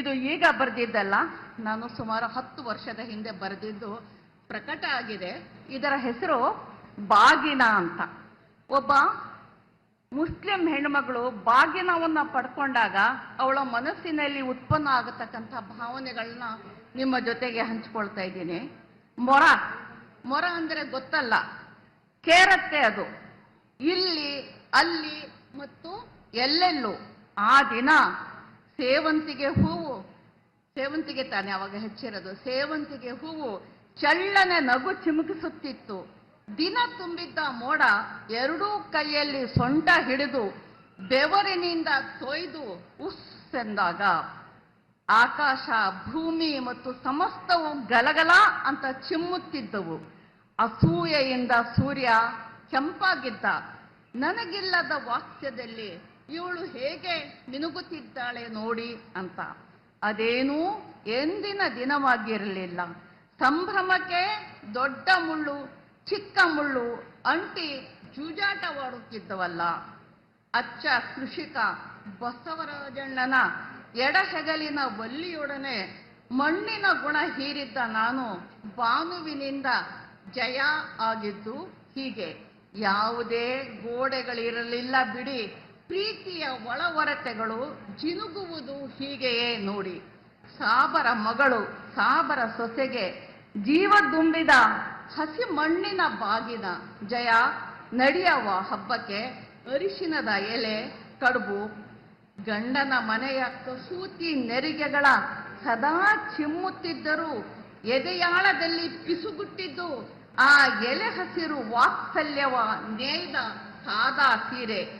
ಇದು ಈಗ ಬರೆದಿದ್ದಲ್ಲ, ನಾನು ಸುಮಾರು ಹತ್ತು ವರ್ಷದ ಹಿಂದೆ ಬರೆದಿದ್ದು ಪ್ರಕಟ ಆಗಿದೆ. ಇದರ ಹೆಸರು ಬಾಗಿನ ಅಂತ. ಒಬ್ಬ ಮುಸ್ಲಿಂ ಹೆಣ್ಮಗಳು ಬಾಗಿನವನ್ನು ಪಡ್ಕೊಂಡಾಗ ಅವಳ ಮನಸ್ಸಿನಲ್ಲಿ ಉತ್ಪನ್ನ ಆಗತಕ್ಕಂಥ ಭಾವನೆಗಳನ್ನ ನಿಮ್ಮ ಜೊತೆಗೆ ಹಂಚ್ಕೊಳ್ತಾ ಇದ್ದೀನಿ. ಮೊರ ಮೊರ ಅಂದ್ರೆ ಗೊತ್ತಲ್ಲ, ಕೇರತ್ತೆ ಅದು. ಇಲ್ಲಿ, ಅಲ್ಲಿ ಮತ್ತು ಎಲ್ಲೆಲ್ಲೂ ಆ ದಿನ ಸೇವಂತಿಗೆ ಹೂವು, ಸೇವಂತಿಗೆ ತಾನೆ ಅವಾಗ ಹೆಚ್ಚಿರೋದು. ಸೇವಂತಿಗೆ ಹೂವು ಚಳ್ಳನೆ ನಗು ಚಿಮುಕಿಸುತ್ತಿತ್ತು. ದಿನ ತುಂಬಿದ್ದ ಮೋಡ ಎರಡೂ ಕೈಯಲ್ಲಿ ಸೊಂಟ ಹಿಡಿದು ಬೆವರಿನಿಂದ ತೊಯ್ದು ಉಸ್ ಎಂದಾಗ ಆಕಾಶ, ಭೂಮಿ ಮತ್ತು ಸಮಸ್ತವು ಗಲಗಲ ಅಂತ ಚಿಮ್ಮುತ್ತಿದ್ದವು. ಅಸೂಯೆಯಿಂದ ಸೂರ್ಯ ಕೆಂಪಾಗಿದ್ದ. ನನಗಿಲ್ಲದ ವಾಕ್ಯದಲ್ಲಿ ಇವಳು ಹೇಗೆ ಮಿನುಗುತ್ತಿದ್ದಾಳೆ ನೋಡಿ ಅಂತ. ಅದೇನೂ ಎಂದಿನ ದಿನವಾಗಿರಲಿಲ್ಲ. ಸಂಭ್ರಮಕ್ಕೆ ದೊಡ್ಡ ಮುಳ್ಳು, ಚಿಕ್ಕ ಮುಳ್ಳು, ಅಂಟಿ ಜೂಜಾಟವಾಡುತ್ತಿದ್ದವಲ್ಲ ಅಚ್ಚ ಕೃಷಿಕ ಬಸವರಾಜಣ್ಣನ ಎಡಹೆಗಲಿನ ಬಲ್ಲಿಯೊಡನೆ ಮಣ್ಣಿನ ಗುಣ ಹೀರಿದ್ದ ನಾನು ಬಾನುವಿನಿಂದ ಜಯ ಆಗಿದ್ದು ಹೀಗೆ. ಯಾವುದೇ ಗೋಡೆಗಳಿರಲಿಲ್ಲ ಬಿಡಿ. ಪ್ರೀತಿಯ ಒಳವರತೆಗಳು ಜಿನುಗುವುದು ಹೀಗೆಯೇ ನೋಡಿ. ಸಾಬರ ಮಗಳು, ಸಾಬರ ಸೊಸೆಗೆ ಜೀವ ದುಂಬಿದ ಹಸಿ ಮಣ್ಣಿನ ಬಾಗಿನ ಜಯ ನಡೆಯವ ಹಬ್ಬಕ್ಕೆ ಅರಿಶಿನದ ಎಲೆ, ಕಡುಬು, ಗಂಡನ ಮನೆಯ ಕಸೂತಿ ನೆರಿಗೆಗಳ ಸದಾ ಚಿಮ್ಮುತ್ತಿದ್ದರೂ ಎದೆಯಾಳದಲ್ಲಿ ಪಿಸುಗುಟ್ಟಿದ್ದು ಆ ಎಲೆ ಹಸಿರು ವಾತ್ಸಲ್ಯವ ನೇಯ್ದ ಸಾದಾ ಸೀರೆ.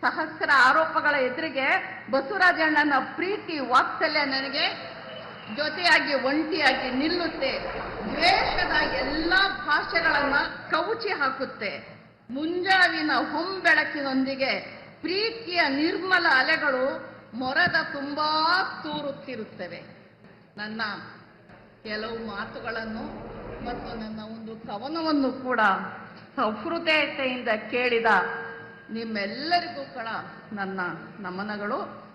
ಸಹಸ್ರ ಆರೋಪಗಳ ಎದುರಿಗೆ ಬಸವರಾಜಣ್ಣನ ಪ್ರೀತಿ ವಾತ್ಸಲ್ಯ ನನಗೆ ಜೊತೆಯಾಗಿ ಒಂಟಿಯಾಗಿ ನಿಲ್ಲುತ್ತೆ. ದ್ವೇಷದ ಎಲ್ಲ ಭಾಷೆಗಳನ್ನ ಕವುಚಿ ಹಾಕುತ್ತೆ. ಮುಂಜಾವಿನ ಹೊಂಬೆಳಕಿನೊಂದಿಗೆ ಪ್ರೀತಿಯ ನಿರ್ಮಲ ಅಲೆಗಳು ಮೊರದ ತುಂಬಾ ತೂರುತ್ತಿರುತ್ತವೆ. ನನ್ನ ಕೆಲವು ಮಾತುಗಳನ್ನು ಮತ್ತು ನನ್ನ ಒಂದು ಕವನವನ್ನು ಕೂಡ ಸಹೃದಯತೆಯಿಂದ ಕೇಳಿದ ನಿಮ್ಮೆಲ್ಲರಿಗೂ ಕೂಡ ನನ್ನ ನಮನಗಳು.